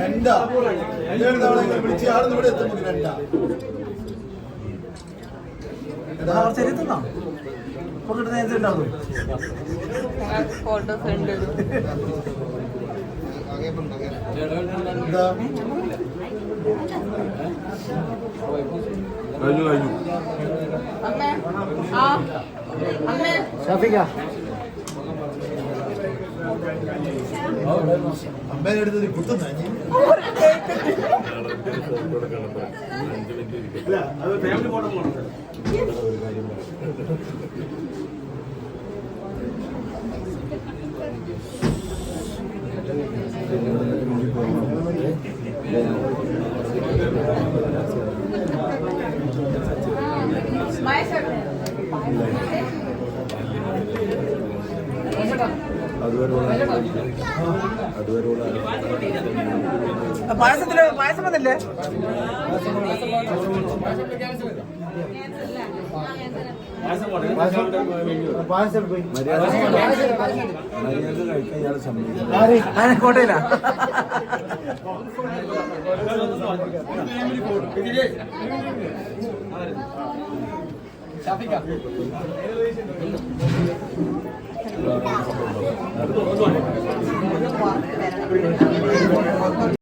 രണ്ടാ ഏഴ് തവണ വിളിച്ച് ആടുന്ന് ഇവിടെ എത്തുമ്പോൾ രണ്ടാ ഫോട്ടോസ് ഉണ്ട് കഴിഞ്ഞു കഴിഞ്ഞു അമ്മേ ആ അമ്മേ അമ്മേനെ എടുത്തത് കുത്തുന്ന നീ പായസത്തിൽ പായസം വന്നില്ലേ? പായസം പോയി